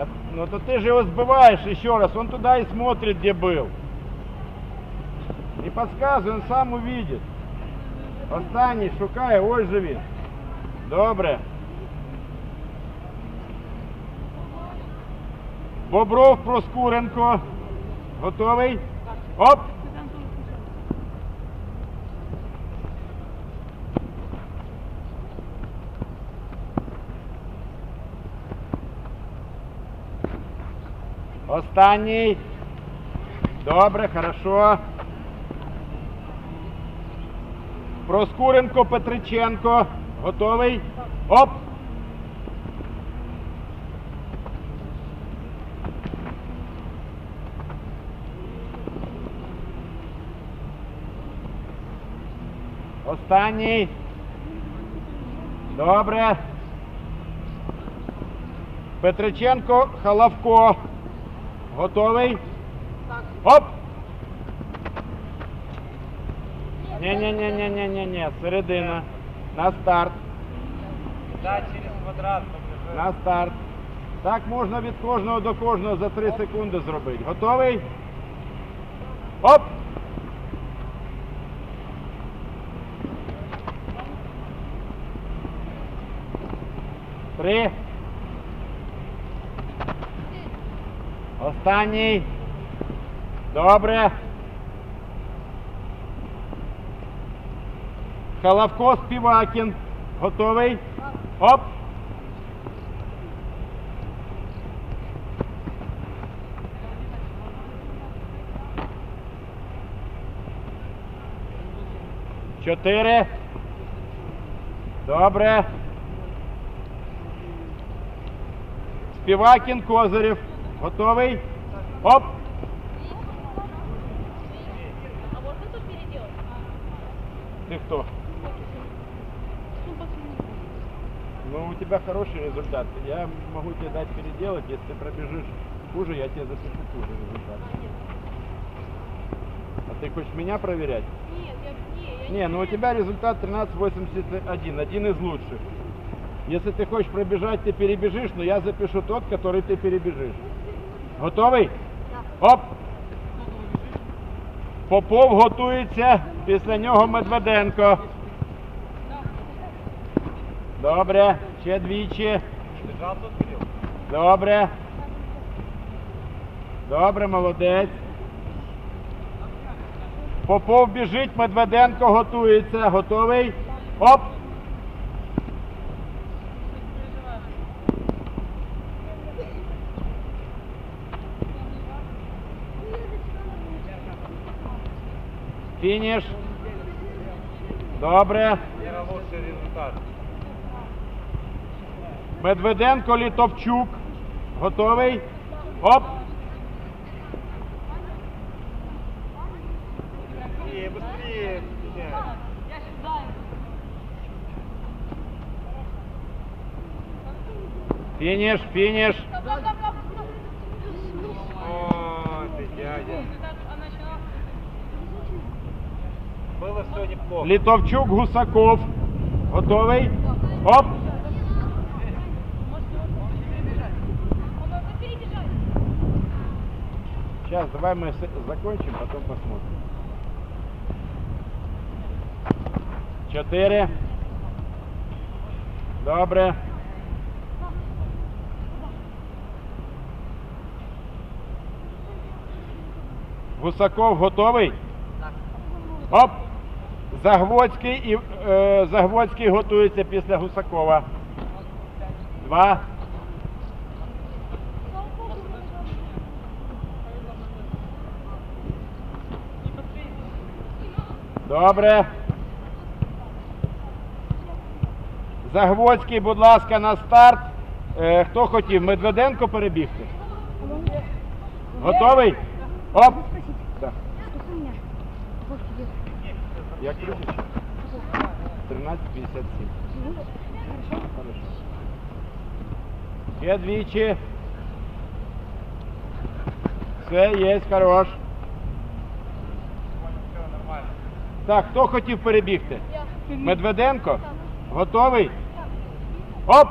Да, Ну то ты же его сбиваешь еще раз, он туда и смотрит, где был. Не подсказывай, он сам увидит. Останній, шукає, ось же він. Добре. Бобров Проскуренко. Готовий? Оп! Останній. Добре, хорошо. Проскуренко Петриченко. Готовий? Оп! Останній. Добре. Петриченко, Халавко. Готовий? Оп! Ні-ні-ні-ні-ні-ні, середина. На старт. Да, через квадрат. На старт. Так можна від кожного до кожного за 3 секунди зробити. Готовий? Оп! Три. Останній. Добре. Халавко Співакін. Готовий? Оп! Чотири. Добре. Співакін Козирів. Готовий? Оп! А переделать? Ты кто? Ну, у тебя хороший результат. Я могу тебе дать переделать. Если ты пробежишь хуже, я тебе запишу хуже результат. А ты хочешь меня проверять? Нет, я, не, Не, ну у тебя результат 13.81, один из лучших. Если ты хочешь пробежать, ты перебежишь, но я запишу тот, который ты перебежишь. Готовий? Оп! Попов готується, після нього Медведенко. Добре, ще двічі. Добре. Добре, молодець. Попов біжить, Медведенко готується. Готовий? Оп! Фініш. Добре. Первый лучший результат. Медведенко Літовчук. Готовий? Оп! Быстрее, быстрее. Я считаю. Фініш, фініш. Было все неплохо. Літовчук Гусаков. Готовий? Оп! Сейчас, давай мы закончим, потом посмотрим. Чотири. Добре. Гусаков готовий? Оп! Загвоцький і е, Загвоцький готується після Гусакова. Два. Добре. Загвоцький, будь ласка, на старт. Е, хто хотів? Медведенко перебігти? Готовий? Оп! Да. Як прізвище? 13.57. Ну, Хорошо. Ще двічі. Все, є, хорош. Все. Так, хто хотів перебігти? Медведенко? Готовий? Оп!